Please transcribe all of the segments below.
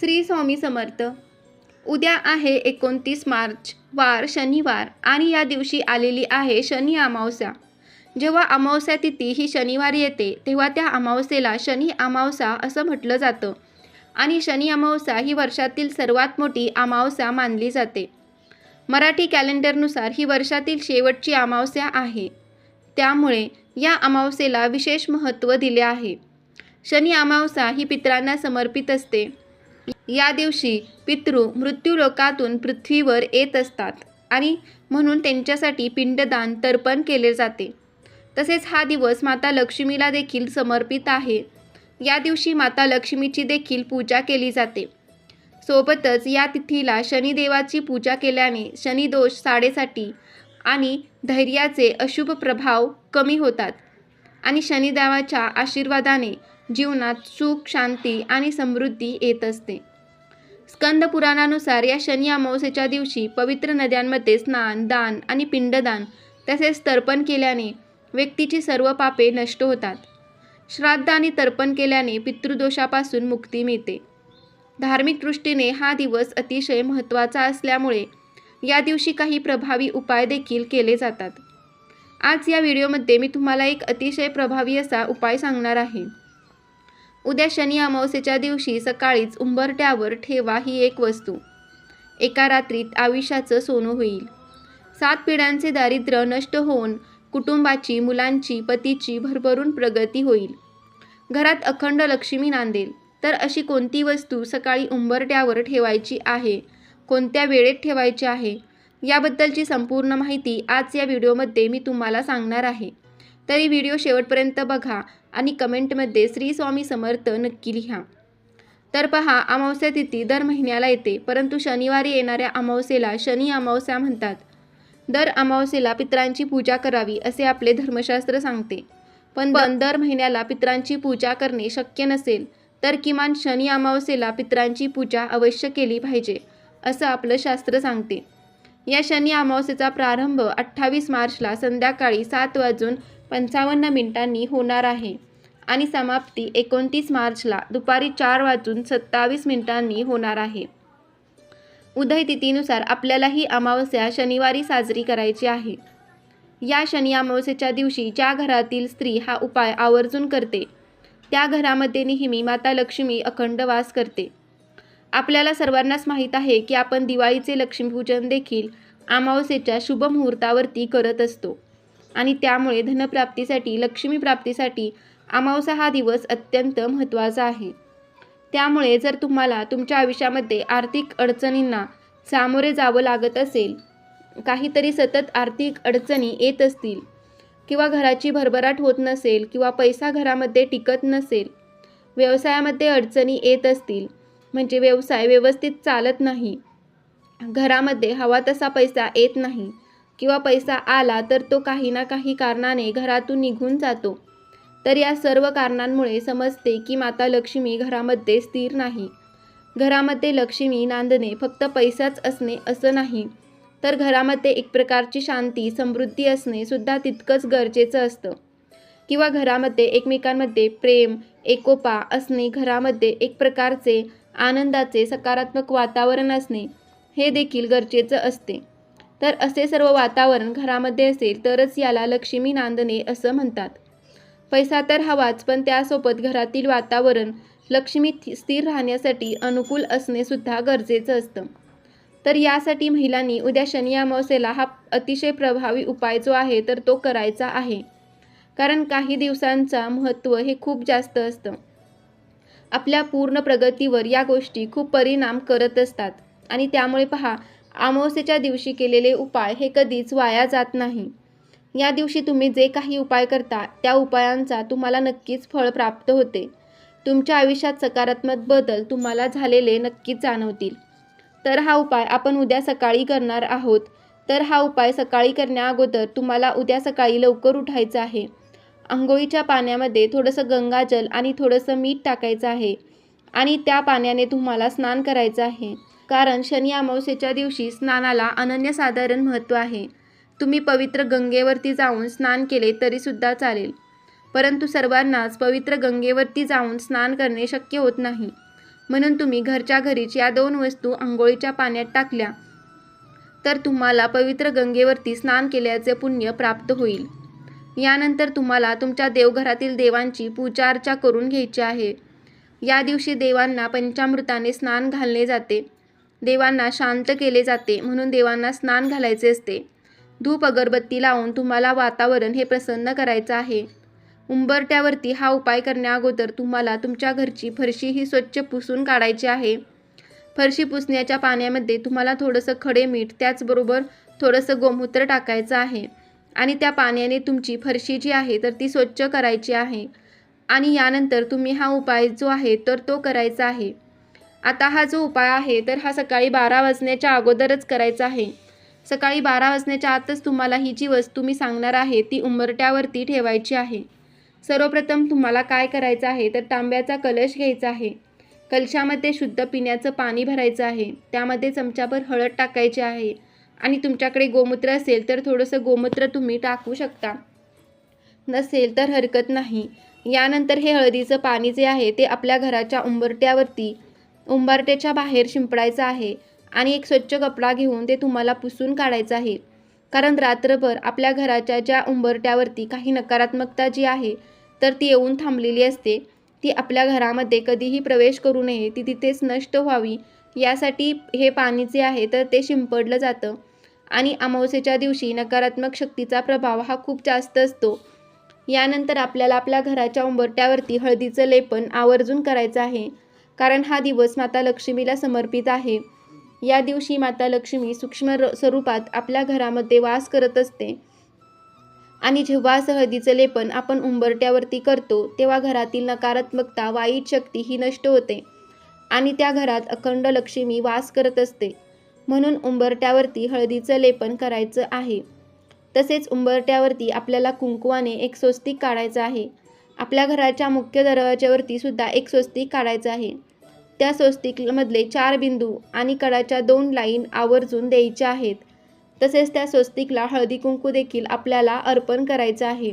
श्री स्वामी समर्थ. उद्या आहे एकोणतीस मार्च वार शनिवार आणि या दिवशी आलेली आहे शनी अमावस्या. जेव्हा अमावस्या तिथी ही शनिवारी येते तेव्हा त्या अमावस्येला शनी अमावस्या असं म्हटलं जातं. आणि शनी अमावस्या ही वर्षातील सर्वात मोठी अमावस्या मानली जाते. मराठी कॅलेंडरनुसार ही वर्षातील शेवटची अमावस्या आहे. त्यामुळे या अमावस्येला विशेष महत्त्व दिले आहे. शनी अमावस्या ही पित्रांना समर्पित असते. या दिवशी पितृ मृत्यूलोकातून पृथ्वीवर येत असतात आणि म्हणून त्यांच्यासाठी पिंडदान तर्पण केले जाते. तसेच हा दिवस माता लक्ष्मीला देखील समर्पित आहे. या दिवशी माता लक्ष्मीची देखील पूजा केली जाते. सोबतच या तिथीला शनिदेवाची पूजा केल्याने शनिदोष साडेसाठी आणि धैर्याचे अशुभ प्रभाव कमी होतात आणि शनिदेवाच्या आशीर्वादाने जीवनात सुख शांती आणि समृद्धी येत असते. स्कंद पुराणानुसार या शनी अमावस्येच्या दिवशी पवित्र नद्यांमध्ये स्नान दान आणि पिंडदान तसेच तर्पण केल्याने व्यक्तीची सर्व पापे नष्ट होतात. श्राद्ध आणि तर्पण केल्याने पितृदोषापासून मुक्ती मिळते. धार्मिक दृष्टीने हा दिवस अतिशय महत्त्वाचा असल्यामुळे या दिवशी काही प्रभावी उपाय देखील केले जातात. आज या व्हिडिओमध्ये मी तुम्हाला एक अतिशय प्रभावी असा उपाय सांगणार आहे. उद्या शनी अमावस्येच्या दिवशी सकाळीच उंबरट्यावर ठेवा ही एक वस्तू. एका रात्रीत आयुष्याचं सोनं होईल. सात पिढ्यांचे दारिद्र्य नष्ट होऊन कुटुंबाची मुलांची पतीची भरभरून प्रगती होईल. घरात अखंड लक्ष्मी नांदेल. तर अशी कोणती वस्तू सकाळी उंबरट्यावर ठेवायची आहे? कोणत्या वेळेत ठेवायची आहे? याबद्दलची संपूर्ण माहिती आज या व्हिडिओमध्ये मी तुम्हाला सांगणार आहे. तरी व्हिडिओ शेवटपर्यंत बघा आणि कमेंटमध्ये श्री स्वामी समर्थ नक्की लिहा. तर पहा अमावस्या तिथी दर महिन्याला येते परंतु शनिवारी येणाऱ्या अमावस्येला शनी अमावस्या म्हणतात. दर अमावस्येला पितरांची पूजा करावी असे आपले धर्मशास्त्र सांगते. पण दर महिन्याला पितरांची पूजा करणे शक्य नसेल तर किमान शनी अमावस्येला पितरांची पूजा अवश्य केली पाहिजे असं आपलं शास्त्र सांगते. या शनी अमावस्येचा प्रारंभ अठ्ठावीस मार्चला संध्याकाळी सात वाजून पंचावन्न मिनिटांनी होणार आहे. आणि समाप्ती एकोणतीस मार्चला दुपारी चार वाजून सत्तावीस मिनिटांनी होणार आहे. उदय तिथीनुसार आपल्याला ही अमावस्या शनिवारी साजरी करायची आहे. या शनी अमावस्येच्या दिवशी ज्या घरातील स्त्री हा उपाय आवर्जून करते त्या घरामध्ये नेहमी माता लक्ष्मी अखंड वास करते. आपल्याला सर्वांनाच माहीत आहे की आपण दिवाळीचे लक्ष्मीपूजन देखील अमावस्येच्या शुभ मुहूर्तावरती करत असतो. आणि त्यामुळे धनप्राप्तीसाठी लक्ष्मीप्राप्तीसाठी अमावसा हा दिवस अत्यंत महत्त्वाचा आहे. त्यामुळे जर तुम्हाला तुमच्या आयुष्यामध्ये आर्थिक अडचणींना सामोरे जावं लागत असेल काहीतरी सतत आर्थिक अडचणी येत असतील किंवा घराची भरभराट होत नसेल किंवा पैसा घरामध्ये टिकत नसेल व्यवसायामध्ये अडचणी येत असतील म्हणजे व्यवसाय व्यवस्थित चालत नाही घरामध्ये हवा तसा पैसा येत नाही किंवा पैसा आला तर तो काही ना काही कारणाने घरातून निघून जातो. तर या सर्व कारणांमुळे समजते की माता लक्ष्मी घरामध्ये स्थिर नाही. घरामध्ये लक्ष्मी नांदणे फक्त पैसाच असणे असं नाही. तर घरामध्ये एक प्रकारची शांती समृद्धी असणे सुद्धा तितकंच गरजेचं असतं. किंवा घरामध्ये एकमेकांमध्ये प्रेम एकोपा असणे घरामध्ये एक प्रकारचे आनंदाचे सकारात्मक वातावरण असणे हे देखील गरजेचं असते. तर असे सर्व वातावरण घरामध्ये असेल तरच याला लक्ष्मी नांदणे असं म्हणतात. पैसा तर हवाच पण त्यासोबत घरातील वातावरण लक्ष्मी स्थिर राहण्यासाठी अनुकूल असणे सुद्धा गरजेचं असतं. तर यासाठी महिलांनी उद्या शनी अमावस्येला हा अतिशय प्रभावी उपाय जो आहे तर तो करायचा आहे. कारण काही दिवसांचा महत्त्व हे खूप जास्त असतं. आपल्या पूर्ण प्रगतीवर या गोष्टी खूप परिणाम करत असतात. आणि त्यामुळे पहा अमावस्येच्या दिवशी केलेले उपाय हे कधीच वाया जात नाही. या दिवशी तुम्ही जे काही उपाय करता त्या उपायांचा तुम्हाला नक्कीच फळ प्राप्त होते. तुमच्या आयुष्यात सकारात्मक बदल तुम्हाला झालेले नक्कीच जाणवतील. तर हा उपाय आपण उद्या सकाळी करणार आहोत. तर हा उपाय सकाळी करण्याअगोदर तुम्हाला उद्या सकाळी लवकर उठायचं आहे. आंघोळीच्या पाण्यामध्ये थोडंसं गंगाजल आणि थोडंसं मीठ टाकायचं आहे आणि त्या पाण्याने तुम्हाला स्नान करायचं आहे. कारण शनी अमावस्येच्या दिवशी स्नानाला अनन्यसाधारण महत्त्व आहे. तुम्ही पवित्र गंगेवरती जाऊन स्नान केले तरीसुद्धा चालेल. परंतु सर्वांनाच पवित्र गंगेवरती जाऊन स्नान करणे शक्य होत नाही. म्हणून तुम्ही घरच्या घरीच या दोन वस्तू आंघोळीच्या पाण्यात टाकल्या तर तुम्हाला पवित्र गंगेवरती स्नान केल्याचे पुण्य प्राप्त होईल. यानंतर तुम्हाला तुमच्या देवघरातील देवांची पूजा अर्चा करून घ्यायची आहे. या दिवशी देवांना पंचामृताने स्नान घालणे जाते. देवांना शांत केले जाते म्हणून देवांना स्नान घालायचे असते. धूप अगरबत्ती लावून तुम्हाला वातावरण हे प्रसन्न करायचं आहे. उंबरट्यावरती हा उपाय करण्याअगोदर तुम्हाला तुमच्या घरची फरशी ही स्वच्छ पुसून काढायची आहे. फरशी पुसण्याच्या पाण्यामध्ये तुम्हाला थोडंसं खडे मीठ त्याचबरोबर थोडंसं गोमूत्र टाकायचं आहे. आणि त्या पाण्याने तुमची फरशी जी आहे तर ती स्वच्छ करायची आहे. आणि यानंतर तुम्ही हा उपाय जो आहे तर तो करायचा आहे. आता हा जो उपाय आहे तर हा सकाळी बारा वाजण्याच्या अगोदरच करायचा आहे. सकाळी बारा वाजण्याच्या आतच तुम्हाला ही जी वस्तू मी सांगणार आहे ती उंबरट्यावरती ठेवायची आहे. सर्वप्रथम तुम्हाला काय करायचं आहे तर तांब्याचा कलश घ्यायचा आहे. कलशामध्ये शुद्ध पिण्याचं पाणी भरायचं आहे. त्यामध्ये चमच्याभर हळद टाकायची आहे. आणि तुमच्याकडे गोमूत्र असेल तर थोडंसं गोमूत्र तुम्ही टाकू शकता. नसेल तर हरकत नाही. यानंतर हे हळदीचं पाणी जे आहे ते आपल्या घराच्या उंबरट्यावरती उंबरट्याच्या बाहेर शिंपडायचं आहे आणि एक स्वच्छ कपडा घेऊन ते तुम्हाला पुसून काढायचं आहे. कारण रात्रभर आपल्या घराच्या ज्या उंबरट्यावरती काही नकारात्मकता जी आहे तर ती येऊन थांबलेली असते. ती आपल्या घरामध्ये कधीही प्रवेश करू नये ती तिथेच नष्ट व्हावी यासाठी हे पाणी जे आहे तर ते शिंपडलं जातं. आणि अमावस्येच्या दिवशी नकारात्मक शक्तीचा प्रभाव हा खूप जास्त असतो. यानंतर आपल्याला आपल्या घराच्या उंबरट्यावरती हळदीचं लेपन आवर्जून करायचं आहे. कारण हा दिवस माता लक्ष्मीला समर्पित आहे. या दिवशी माता लक्ष्मी सूक्ष्म र स्वरूपात आपल्या घरामध्ये वास करत असते. आणि जेव्हा सहदीचं लेपन आपण उंबरट्यावरती करतो तेव्हा घरातील नकारात्मकता वाईट शक्ती ही नष्ट होते. आणि त्या घरात अखंड लक्ष्मी वास करत असते. म्हणून उंबरट्यावरती हळदीचं लेपन करायचं आहे. तसेच उंबरट्यावरती आपल्याला कुंकवाने एक स्वस्तिक काढायचं आहे. आपल्या घराच्या मुख्य दरवाज्यावरती सुद्धा एक स्वस्तिक काढायचं आहे. त्या स्वस्तिकमधले चार बिंदू आणि कडाच्या दोन लाईन आवर्जून द्यायच्या आहेत. तसेच त्या स्वस्तिकला हळदी कुंकू देखील आपल्याला अर्पण करायचं आहे.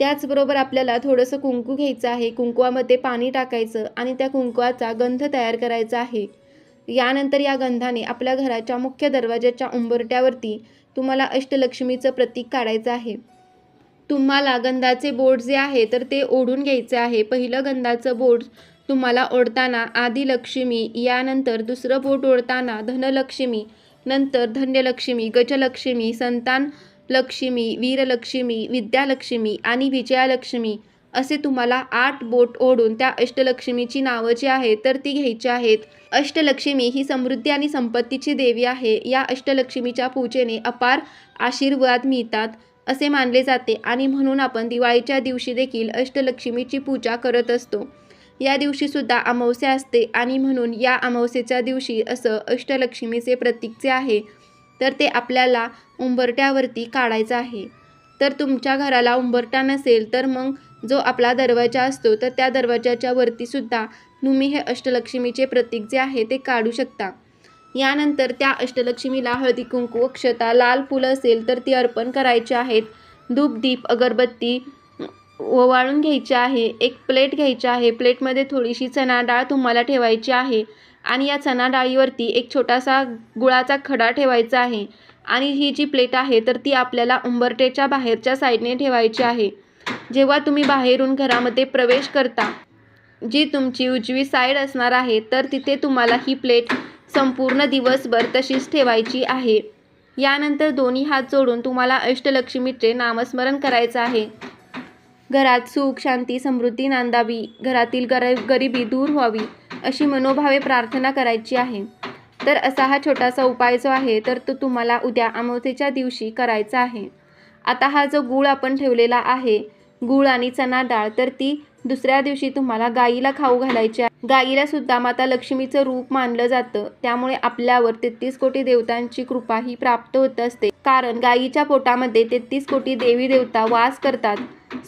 त्याचबरोबर आपल्याला थोडंसं कुंकू घ्यायचं आहे. कुंकवामध्ये पाणी टाकायचं आणि त्या कुंकुवाचा गंध तयार करायचा आहे. यानंतर या गंधाने आपल्या घराच्या मुख्य दरवाजाच्या उंबरट्यावरती तुम्हाला अष्टलक्ष्मीचं प्रतीक काढायचं आहे. तुम्हाला गंधाचे बोट जे आहे तर ते ओढून घ्यायचे आहे. पहिलं गंधाचं बोट तुम्हाला ओढताना आदिलक्ष्मी यानंतर दुसरं बोट ओढताना धनलक्ष्मी नंतर धन्यलक्ष्मी गजलक्ष्मी संतान लक्ष्मी वीरलक्ष्मी विद्यालक्ष्मी आणि विजयालक्ष्मी असे तुम्हाला आठ बोट ओढून त्या अष्टलक्ष्मीची नावं जी आहेत तर ती घ्यायची आहेत. अष्टलक्ष्मी ही समृद्धी आणि संपत्तीची देवी आहे. या अष्टलक्ष्मीच्या पूजेने अपार आशीर्वाद मिळतात. असे मानले जाते आणि म्हणून आपण दिवाळीच्या दिवशी देखील अष्टलक्ष्मीची पूजा करत असतो. या दिवशीसुद्धा अमावस्या असते आणि म्हणून या अमावस्येच्या दिवशी असं अष्टलक्ष्मीचे प्रतीक जे आहे तर ते आपल्याला उंबरट्यावरती काढायचं आहे. तर तुमच्या घराला उंबरटा नसेल तर मग जो आपला दरवाजा असतो तर त्या दरवाजाच्या वरतीसुद्धा तुम्ही हे अष्टलक्ष्मीचे प्रतीक जे आहे ते काढू शकता. यानंतर त्या अष्टलक्ष्मीला हळदी कुंकू अक्षता लाल फुलं असेल तर ती अर्पण करायची आहेत. धूपदीप अगरबत्ती ओवाळून घ्यायची आहे. एक प्लेट घ्यायची आहे. प्लेटमध्ये थोडीशी चणा डाळ तुम्हाला ठेवायची आहे आणि या चणा डाळीवरती एक छोटासा गुळाचा खडा ठेवायचा आहे आणि ही जी प्लेट आहे तर ती आपल्याला उंबरटेच्या बाहेरच्या साईडने ठेवायची आहे. जेव्हा तुम्ही बाहेरून घरामध्ये प्रवेश करता जी तुमची उजवी साईड असणार आहे तर तिथे तुम्हाला ही प्लेट संपूर्ण दिवसभर तशीच ठेवायची आहे. यानंतर दोन्ही हात जोडून तुम्हाला अष्टलक्ष्मीचे नामस्मरण करायचं आहे. घरात सुख शांती समृद्धी नांदावी. घरातील गर गरिबी दूर व्हावी अशी मनोभावे प्रार्थना करायची आहे. तर असा हा छोटासा उपाय जो आहे तर तो तुम्हाला उद्या अमावस्येच्या दिवशी करायचा आहे. आता हा जो गूळ आपण ठेवलेला आहे गूळ आणि चणा डाळ तर ती दुसऱ्या दिवशी तुम्हाला गाईला खाऊ घालायचे गाईला सुद्धा माता लक्ष्मीचं रूप मानलं जातं. त्यामुळे आपल्यावर तेहतीस कोटी देवतांची कृपा ही प्राप्त होत असते. कारण गाईच्या पोटामध्ये तेहतीस कोटी देवी देवता वास करतात.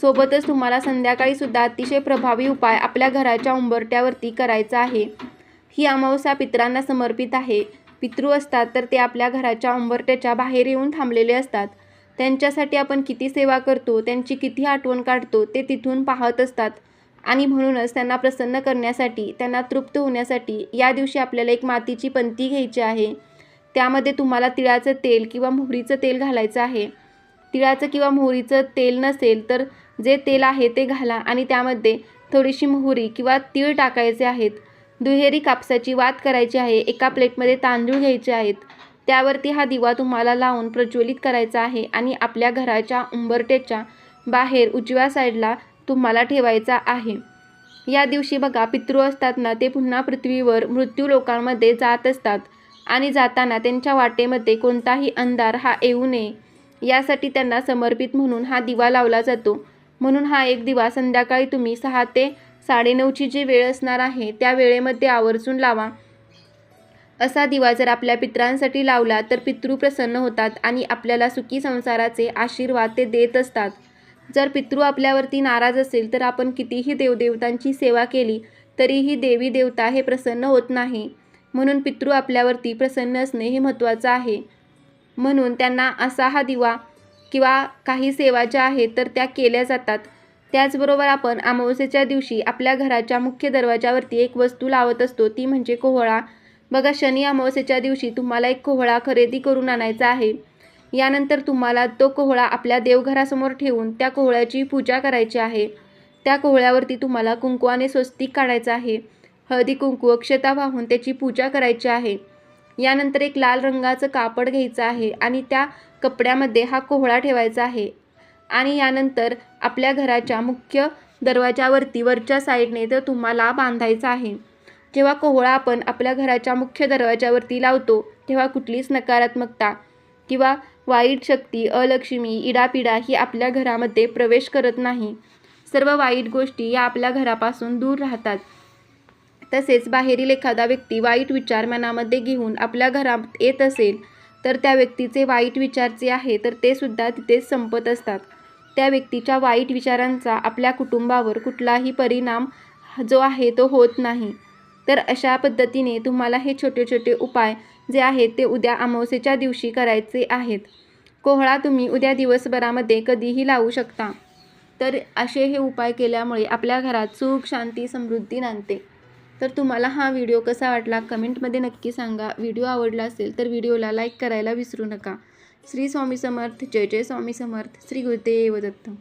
सोबतच तुम्हाला संध्याकाळी सुद्धा अतिशय प्रभावी उपाय आपल्या घराच्या उंबरट्यावरती करायचा आहे. ही अमावस्या पितरांना समर्पित आहे. पितृ असतात तर ते आपल्या घराच्या उंबरट्याच्या बाहेर येऊन थांबलेले असतात. त्यांच्यासाठी आपण किती सेवा करतो त्यांची किती आठवण काढतो ते तिथून पाहत असतात. आणि म्हणूनच त्यांना प्रसन्न करण्यासाठी त्यांना तृप्त होण्यासाठी या दिवशी आपल्याला एक मातीची पंती घ्यायची आहे. त्यामध्ये तुम्हाला तिळाचं तेल किंवा मोहरीचं तेल घालायचं आहे. तिळाचं किंवा मोहरीचं तेल नसेल तर जे तेल आहे ते घाला आणि त्यामध्ये थोडीशी मोहरी किंवा तीळ टाकायचे आहेत. दुहेरी कापसाची वात करायची आहे. एका प्लेटमध्ये तांदूळ घ्यायचे आहेत. त्यावरती हा दिवा तुम्हाला लावून प्रज्वलित करायचा आहे आणि आपल्या घराच्या उंबरट्याच्या बाहेर उजव्या साईडला तुम्हाला ठेवायचा आहे. या दिवशी बघा पितृ असतात ना ते पुन्हा पृथ्वीवर मृत्यू लोकांमध्ये जात असतात आणि जाताना त्यांच्या वाटेमध्ये कोणताही अंधार हा येऊ नये. यासाठी त्यांना समर्पित म्हणून हा दिवा लावला जातो. म्हणून हा एक दिवा संध्याकाळी तुम्ही सहा ते साडेनऊची जी वेळ असणार आहे त्या वेळेमध्ये आवर्जून लावा. असा दिवा जर आपल्या पित्रांसाठी लावला तर पितृ प्रसन्न होतात आणि आपल्याला सुखी संसाराचे आशीर्वाद ते देत असतात. जर पितृ आपल्यावरती नाराज असेल तर आपण कितीही देवदेवतांची सेवा केली तरीही देवी देवता हे प्रसन्न होत नाही. म्हणून पितृ आपल्यावरती प्रसन्न असणे हे महत्त्वाचं आहे. म्हणून त्यांना असा हा दिवा किंवा काही सेवा ज्या आहेत तर त्या केल्या जातात. त्याचबरोबर आपण अमावस्येच्या दिवशी आपल्या घराच्या मुख्य दरवाजावरती एक वस्तू लावत असतो ती म्हणजे कोहळा. बघा शनी अमावस्येच्या दिवशी तुम्हाला एक कोहळा खरेदी करून आणायचा आहे. यानंतर तुम्हाला तो कोहळा आपल्या देवघरासमोर ठेवून त्या कोहळ्याची पूजा करायची आहे. त्या कोहळ्यावरती तुम्हाला कुंकवाने स्वस्तिक काढायचं आहे. हळदी कुंकू अक्षता वाहून त्याची पूजा करायची आहे. यानंतर एक लाल रंगाचं कापड घ्यायचं आहे आणि त्या कपड्यामध्ये हा कोहळा ठेवायचा आहे. आणि यानंतर आपल्या घराच्या मुख्य दरवाजावरती वरच्या साईडने तर तुम्हाला बांधायचा आहे. जेव्हा कोहळा आपण आपल्या घराच्या मुख्य दरवाजावरती लावतो तेव्हा कुठलीच नकारात्मकता किंवा वाईट शक्ती अलक्ष्मी इडापिडा ही आपल्या घरामध्ये प्रवेश करत नाही. सर्व वाईट गोष्टी या आपल्या घरापासून दूर राहतात. तसेच बाहेरील एखादा व्यक्ती वाईट विचार मनामध्ये घेऊन आपल्या घरात येत असेल तर त्या व्यक्तीचे वाईट विचार जे आहे तर ते सुद्धा तिथेच संपत असतात. त्या व्यक्तीच्या वाईट विचारांचा आपल्या कुटुंबावर कुठलाही परिणाम जो आहे तो होत नाही. तर अशा पद्धतीने तुम्हाला हे छोटे छोटे उपाय जे आहेत ते उद्या अमावस्येच्या दिवशी करायचे आहेत. कोहळा तुम्ही उद्या दिवसभरामध्ये कधीही लावू शकता. तर असे हे उपाय केल्यामुळे आपल्या घरात सुख शांती समृद्धी नांदते. तर तुम्हाला हा व्हिडिओ कसा वाटला कमेंटमध्ये नक्की सांगा. व्हिडिओ आवडला असेल तर व्हिडिओला लाईक करायला विसरू नका. श्री स्वामी समर्थ. जय जय स्वामी समर्थ. श्री गुरुदेव दत्त.